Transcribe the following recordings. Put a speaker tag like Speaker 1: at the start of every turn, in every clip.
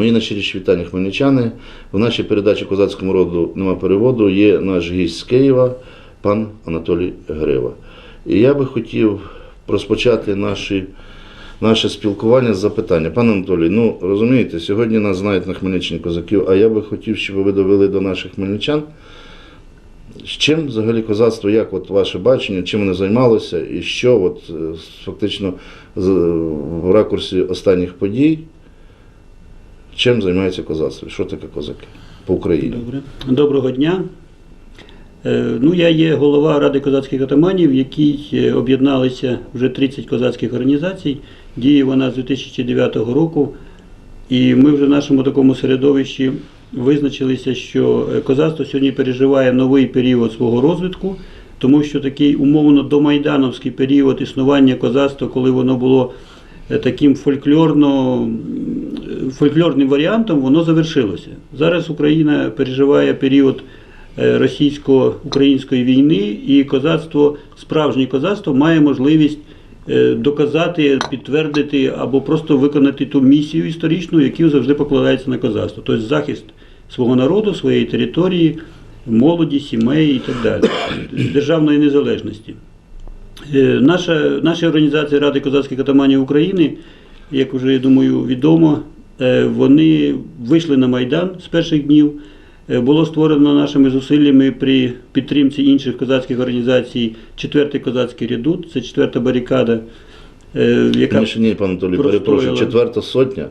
Speaker 1: Мої найщиріші вітання хмельничани. В нашій передачі козацькому роду нема переводу є наш гість з Києва, пан Анатолій Грива. І я би хотів розпочати наші, наше спілкування з запитання. Пане Анатолій, ну розумієте, сьогодні нас знають на Хмельниччині козаків, а я би хотів, щоб ви довели до наших хмельничан. З чим взагалі козацтво, як от ваше бачення, чим воно займалося, і що от, е, фактично в ракурсі останніх подій, чим займається козацтво? Що таке козаки по Україні?
Speaker 2: Добре. Доброго дня. Е, Ну, я є голова Ради козацьких атаманів, в якій е, об'єдналися вже 30 козацьких організацій. Діє вона з 2009 року. І ми вже в нашому такому середовищі визначилися, що е, козацтво сьогодні переживає новий період свого розвитку, тому що такий умовно домайдановський період існування козацтва, коли воно було таким фольклорно, фольклорним варіантом, воно завершилося. Зараз Україна переживає період е, російсько-української війни, і козацтво, справжнє козацтво має можливість е, доказати, підтвердити або просто виконати ту місію історичну, яку завжди покладається на козацтво. Тобто захист свого народу, своєї території, молоді, сімей і так далі, державної незалежності. Е, Наша, наша організація Ради козацьких атаманів України, як вже я думаю, відомо, вони вийшли на Майдан з перших днів. Е, Було створено нашими зусиллями при підтримці інших козацьких організацій четвертий козацький рядут, це четверта барикада, е, яка
Speaker 1: ні, пане Анатолій, перепрошую, четверта сотня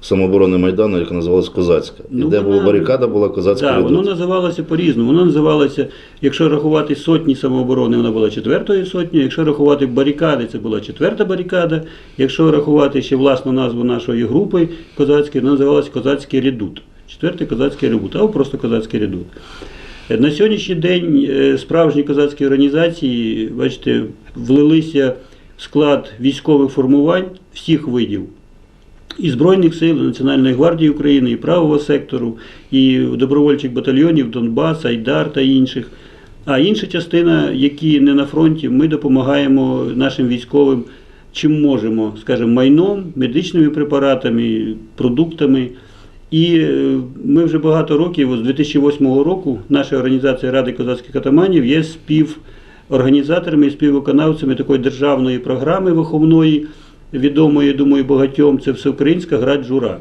Speaker 1: самооборони Майдану, яка називалась Козацька. І
Speaker 2: Ну,
Speaker 1: де
Speaker 2: вона-
Speaker 1: була барикада, була козацька
Speaker 2: Да, воно називалося по-різному. Воно називалося, якщо рахувати сотні самооборони, вона була четвертою сотнею. Якщо рахувати барикади, це була четверта барикада. Якщо рахувати ще власну назву нашої групи козацької, вона називалася Козацький редут. Четвертий козацький редут, або просто козацький редут. Е, На сьогоднішній день е, справжні козацькі організації, бачите, влилися в склад військових формувань всіх видів і Збройних сил, і Національної гвардії України, і правого сектору, і добровольчих батальйонів Донбас, Айдар та інших. А інша частина, які не на фронті, ми допомагаємо нашим військовим чим можемо, скажімо, майном, медичними препаратами, продуктами. І е, ми вже багато років, з 2008 року, наша організація Ради козацьких атаманів є співорганізаторами і співвиконавцями такої державної програми виховної, відомої, думаю, багатьом, це всеукраїнська гра Джура.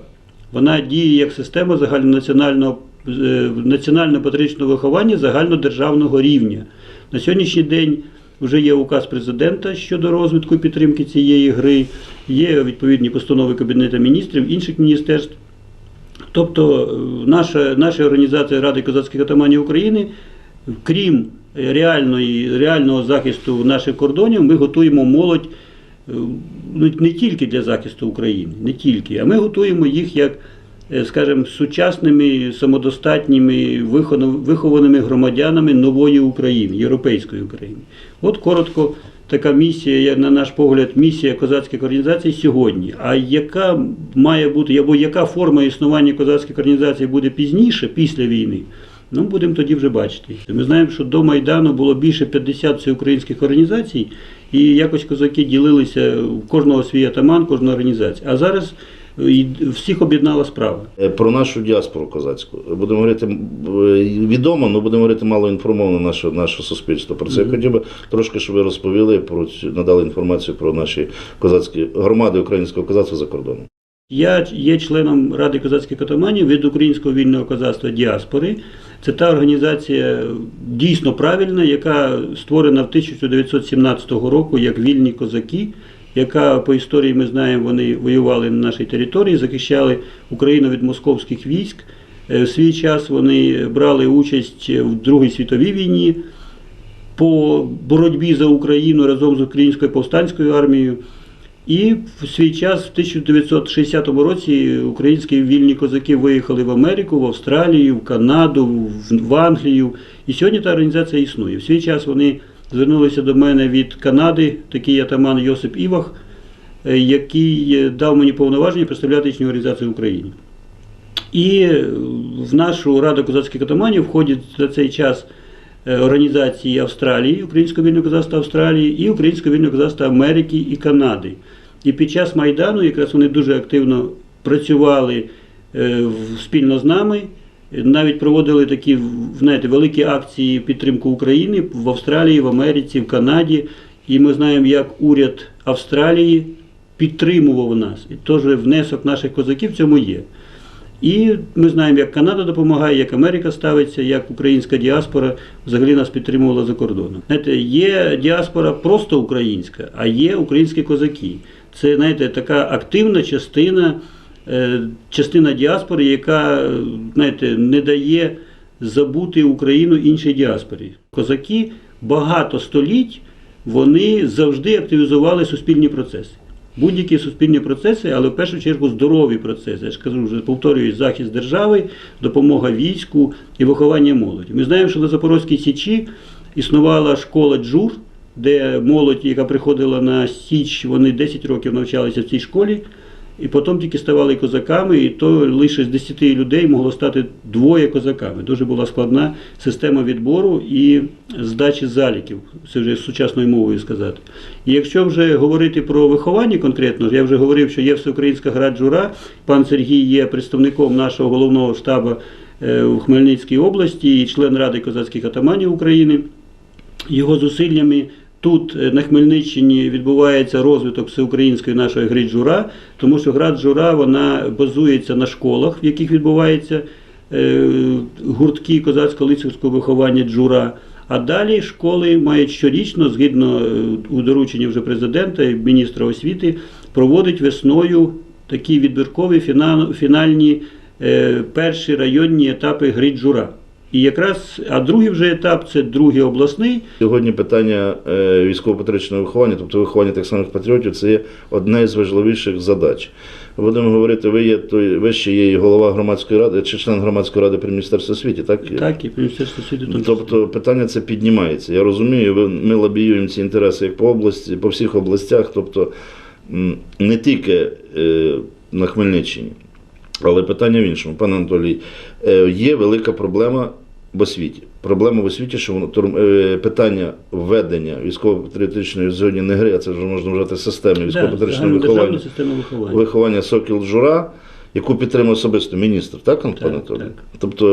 Speaker 2: Вона діє як система загальнонаціонального е, національно-патріотичного виховання загальнодержавного рівня. На сьогоднішній день вже є указ президента щодо розвитку і підтримки цієї гри, є відповідні постанови Кабінету міністрів інших міністерств. Тобто е, наша, наша організація Ради козацьких атаманів України, крім реальної, реального захисту наших кордонів, ми готуємо молодь не тільки для захисту України, не тільки, а ми готуємо їх як, е, скажімо, сучасними, самодостатніми, вихованими громадянами нової України, європейської України. От коротко така місія, як на наш погляд, місія козацьких організацій сьогодні. А яка має бути, або яка форма існування козацьких організацій буде пізніше, після війни? Ну, будемо тоді вже бачити. Ми знаємо, що до Майдану було більше 50 всеукраїнських організацій, і якось козаки ділилися кожного свій атаман, кожна організація. А зараз е, і всіх об'єднала справа.
Speaker 1: Е, Про нашу діаспору козацьку. Будемо говорити е, відомо, але будемо говорити мало інформовано наше, наше суспільство. Про це я хотів би трошки, щоб ви розповіли, про надали інформацію про наші козацькі громади українського козацтва за кордоном.
Speaker 2: Я є членом Ради козацьких атаманів від Українського вільного козацтва Діаспори. Це та організація дійсно правильна, яка створена в 1917 року як вільні козаки, яка по історії ми знаємо, вони воювали на нашій території, захищали Україну від московських військ. Е, В свій час вони брали участь в Другій світовій війні по боротьбі за Україну разом з Українською повстанською армією. І в свій час, в 1960 році, українські вільні козаки виїхали в Америку, в Австралію, в Канаду, в- Англію. І сьогодні та організація існує. В свій час вони звернулися до мене від Канади, такий атаман Йосип Івах, е, який е, дав мені повноваження представляти їхню організацію в Україні. І е, в нашу раду козацьких атаманів входять за цей час організації Австралії, Українського вільного козацтва Австралії і Українського вільного козацтва Америки і Канади. І під час Майдану якраз вони дуже активно працювали е, спільно з нами. Навіть проводили такі знаєте, великі акції підтримки України в Австралії, в Америці, в Канаді. І ми знаємо, як уряд Австралії підтримував нас. І теж внесок наших козаків в цьому є. І ми знаємо, як Канада допомагає, як Америка ставиться, як українська діаспора взагалі нас підтримувала за кордоном. Знаєте, є діаспора просто українська, а є українські козаки. Це знаєте, така активна частина, е, частина діаспори, яка е, знаєте, не дає забути Україну іншій діаспорі. Козаки багато століть вони завжди активізували суспільні процеси. Будь-які суспільні процеси, але в першу чергу здорові процеси. Я ж кажу, вже повторюю, захист держави, допомога війську і виховання молоді. Ми знаємо, що на Запорозькій Січі існувала школа джур, де молодь, яка приходила на Січ, вони 10 років навчалися в цій школі, і потім тільки ставали козаками, і то лише з 10 людей могло стати двоє козаками. Дуже була складна система відбору і здачі заліків, це вже сучасною мовою сказати. І якщо вже говорити про виховання конкретно, я вже говорив, що є всеукраїнська гра джура, пан Сергій є представником нашого головного штабу е, у Хмельницькій області і член Ради козацьких атаманів України. Його зусиллями тут е, на Хмельниччині відбувається розвиток всеукраїнської нашої гри джура, тому що гра джура вона базується на школах, в яких відбуваються е, гуртки козацького лицарського виховання джура. А далі школи мають щорічно, згідно е, у дорученні вже президента і міністра освіти, проводить весною такі відбіркові фінальні перші районні етапи гри джура. І якраз, а другий вже етап це другий обласний.
Speaker 1: Сьогодні питання е, військово-патріотичного виховання, тобто виховання тих самих патріотів, це є одна з важливіших задач. Будемо говорити, ви є той, ви ще є голова громадської ради, чи член громадської ради при Міністерстві освіти, так?
Speaker 2: Так, і Міністерство освіти в тому числі.
Speaker 1: Тобто питання це піднімається. Я розумію, ми лобіюємо ці інтереси як по області, по всіх областях, тобто не тільки е, на Хмельниччині, але питання в іншому. Пане Анатолій, е, є велика проблема в освіті. Проблема в освіті, що воно е, питання введення військово-патріотичної зоні не гри, а це вже можна вважати системи військово-патріотичного виховання.
Speaker 2: виховання.
Speaker 1: Виховання Сокіл Джура, яку підтримує особисто міністр, так, Антон Анатолій? Тобто,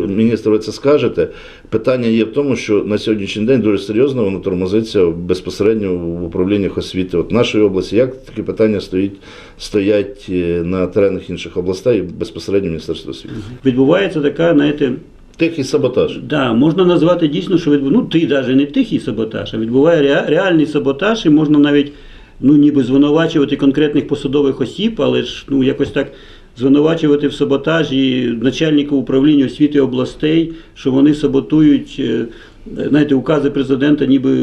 Speaker 2: Я
Speaker 1: міністр, ви це скажете. Питання є в тому, що на сьогоднішній день дуже серйозно воно тормозиться безпосередньо в управліннях освіти от нашої області. Як такі питання стоїть, стоять е, на теренах інших областей безпосередньо Міністерства освіти?
Speaker 2: Відбувається така, знаєте,
Speaker 1: Тихий саботаж.
Speaker 2: да, можна назвати дійсно, що відбу... ну ти навіть не тихий саботаж, а відбуває ре- реальний саботаж, і можна навіть ну, ніби звинувачувати конкретних посадових осіб, але ж ну, якось так звинувачувати в саботажі начальників управління освіти областей, що вони саботують. е, Знаєте, укази президента, ніби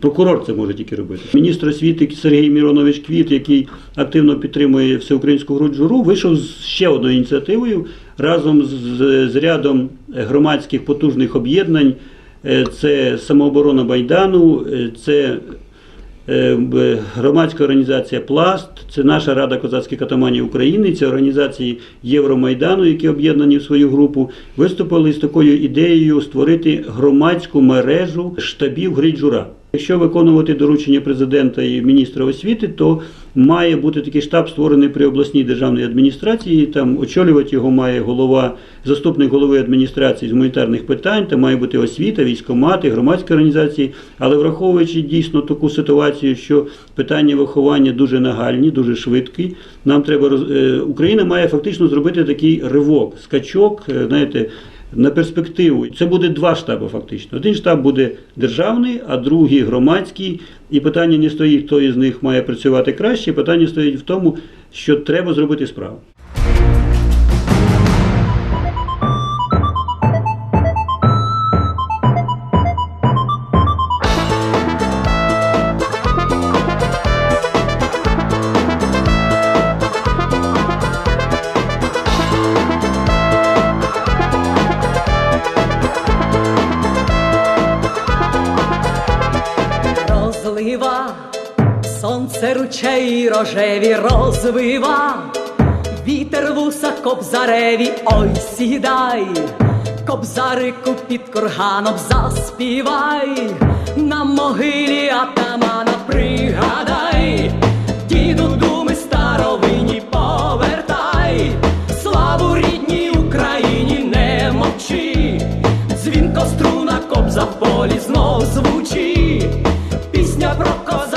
Speaker 2: прокурор це може тільки робити. Міністр освіти Сергій Міронович Квіт, який активно підтримує всеукраїнську гру джуру, вийшов з ще одною ініціативою разом з, з, рядом громадських потужних об'єднань. Е, Це самооборона Майдану, е, це громадська організація Пласт, це наша Рада козацьких катаманів України, це організації Євромайдану, які об'єднані в свою групу, виступили з такою ідеєю створити громадську мережу штабів Гриджура. Якщо виконувати доручення президента і міністра освіти, то має бути такий штаб створений при обласній державній адміністрації. Там очолювати його має голова, заступник голови адміністрації з гуманітарних питань, там має бути освіта, військомати, громадські організації. Але враховуючи дійсно таку ситуацію, що питання виховання дуже нагальні, дуже швидкі, нам треба е, Україна має фактично зробити такий ривок, скачок, е, знаєте. На перспективу це буде два штаби фактично. Один штаб буде державний, а другий громадський. І питання не стоїть, хто із них має працювати краще. Питання стоїть в тому, що треба зробити справу.
Speaker 3: рожеві розвива, вітер вуса кобзареві, ой сідай, кобзарику під курганом заспівай, на могилі атамана пригадай, діду думи старовині повертай, славу рідній Україні не мовчи, дзвінко струна кобза полі знов звучи, пісня про коза.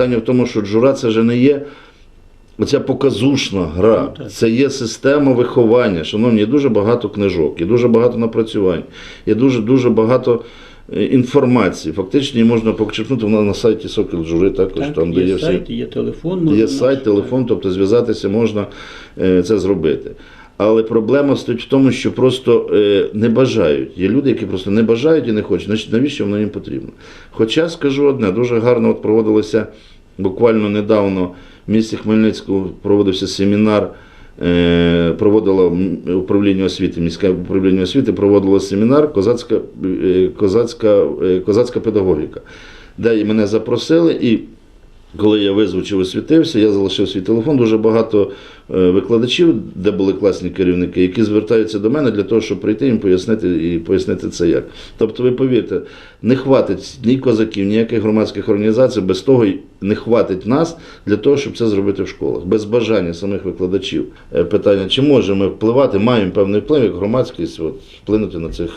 Speaker 1: Питання в тому, що джура це вже не є оця показушна гра,
Speaker 2: Ну,
Speaker 1: це є система виховання. Шановні, є дуже багато книжок, є дуже багато напрацювань, є дуже дуже багато е, інформації. Фактично її можна почерпнути вона на сайті Сокіл Джури, також
Speaker 2: Так,
Speaker 1: там, де
Speaker 2: є
Speaker 1: є всі.
Speaker 2: є телефон. можна
Speaker 1: Є сайт, телефон, тобто зв'язатися можна е, це зробити. Але проблема стоїть в тому, що просто е, не бажають. Є люди, які просто не бажають і не хочуть. Значить, навіщо воно їм потрібно? Хоча скажу одне, дуже гарно от проводилося буквально недавно в місті Хмельницькому проводився семінар. е, Проводило управління освіти, міське управління освіти проводило семінар козацька, е, козацька, е, козацька педагогіка, де мене запросили, і коли я визвучив освітився, я залишив свій телефон. Дуже багато е, викладачів, де були класні керівники, які звертаються до мене для того, щоб прийти їм пояснити і пояснити це як. Тобто, ви повірте, не хватить ні козаків, ніяких громадських організацій, без того не хватить нас для того, щоб це зробити в школах, без бажання самих викладачів. Е, Питання, чи можемо ми впливати, маємо певний вплив як громадськість, от, вплинути на цих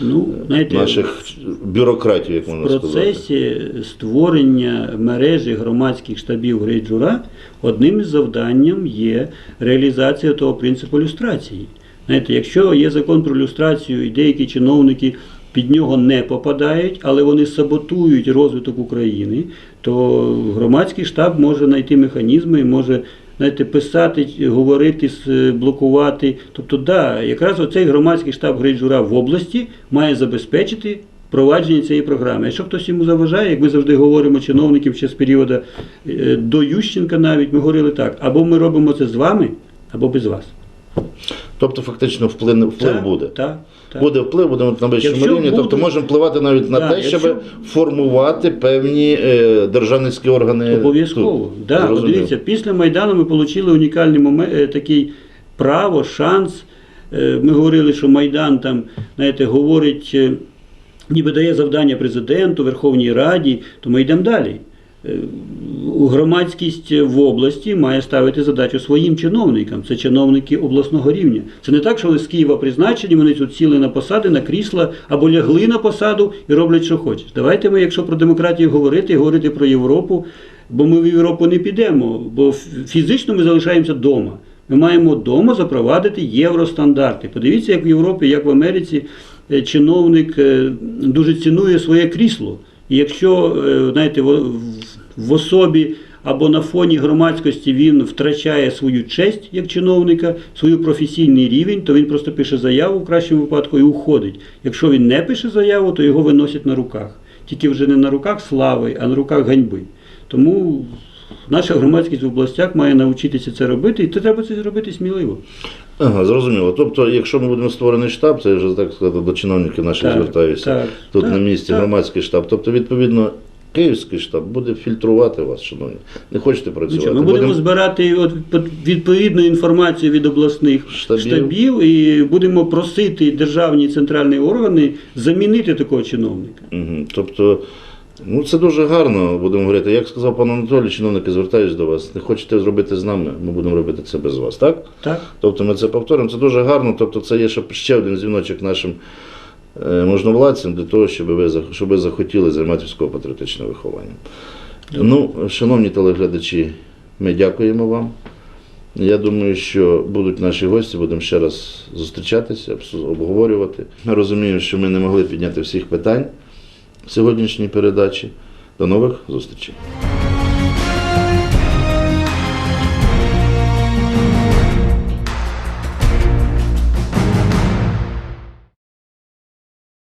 Speaker 2: Ну, знаєте,
Speaker 1: наших бюрократів, як
Speaker 2: в
Speaker 1: можна сказати.
Speaker 2: процесі створення мережі громадських штабів Грейджура одним із завданням є реалізація того принципу люстрації. Знаєте, якщо є закон про люстрацію і деякі чиновники під нього не попадають, але вони саботують розвиток України, то громадський штаб може знайти механізми, і може знаєте, писати, говорити, блокувати. Тобто, да, якраз оцей громадський штаб Грейджура в області має забезпечити провадження цієї програми. Якщо хтось йому заважає, як ми завжди говоримо чиновників ще з періоду е, до Ющенка навіть, ми говорили так, або ми робимо це з вами, або без вас.
Speaker 1: Тобто, фактично, вплив, вплив
Speaker 2: Так,
Speaker 1: буде.
Speaker 2: Так, так.
Speaker 1: Буде вплив, будемо на вищому рівні, тобто можемо впливати навіть на
Speaker 2: Да,
Speaker 1: те,
Speaker 2: якщо-
Speaker 1: щоб формувати певні е, державницькі органи.
Speaker 2: Обов'язково. Да, дивіться, після Майдану ми отримали унікальний момент, е, такий право, шанс. Е, Ми говорили, що Майдан там, знаєте, говорить, е, ніби дає завдання президенту, Верховній Раді, то ми йдемо далі. Е, Громадськість в області має ставити задачу своїм чиновникам. Це чиновники обласного рівня. Це не так, що вони з Києва призначені, вони тут сіли на посади, на крісла або лягли на посаду і роблять, що хочуть. Давайте ми, якщо про демократію говорити, говорити про Європу, бо ми в Європу не підемо, бо фізично ми залишаємося вдома. Ми маємо вдома запровадити євростандарти. Подивіться, як в Європі, як в Америці е, чиновник е, дуже цінує своє крісло. І якщо знаєте, в, в- особі або на фоні громадськості він втрачає свою честь як чиновника, свій професійний рівень, то він просто пише заяву в кращому випадку і уходить. Якщо він не пише заяву, то його виносять на руках. Тільки вже не на руках слави, а на руках ганьби. Тому наша громадськість в областях має навчитися це робити, і це треба це зробити сміливо.
Speaker 1: Ага, зрозуміло. Тобто, якщо ми будемо створений штаб, це вже так сказати до чиновників наших звертаюся. Тут
Speaker 2: так,
Speaker 1: на місці
Speaker 2: так.
Speaker 1: громадський штаб. Тобто, відповідно, київський штаб буде фільтрувати вас, шановні. Не хочете
Speaker 2: Ну,
Speaker 1: працювати.
Speaker 2: ми будемо збирати от, відповідну інформацію від обласних
Speaker 1: Штабів.
Speaker 2: штабів. і будемо просити державні центральні органи замінити такого чиновника.
Speaker 1: Угу. Тобто, ну це дуже гарно, будемо говорити. Як сказав пан Анатолій, чиновники, звертаюсь до вас. Не хочете зробити з нами, ми будемо робити це без вас, так?
Speaker 2: Так?
Speaker 1: Тобто ми це повторимо. Це дуже гарно. Тобто, це є ще- один дзвіночок нашим можновладцям для того, щоб ви, щоб ви захотіли займатися військово-патріотичним вихованням. Ну, шановні телеглядачі, ми дякуємо вам. Я думаю, що будуть наші гості, будемо ще раз зустрічатися, обговорювати. Ми розуміємо, що ми не могли підняти всіх питань в сьогоднішній передачі. До нових зустрічей.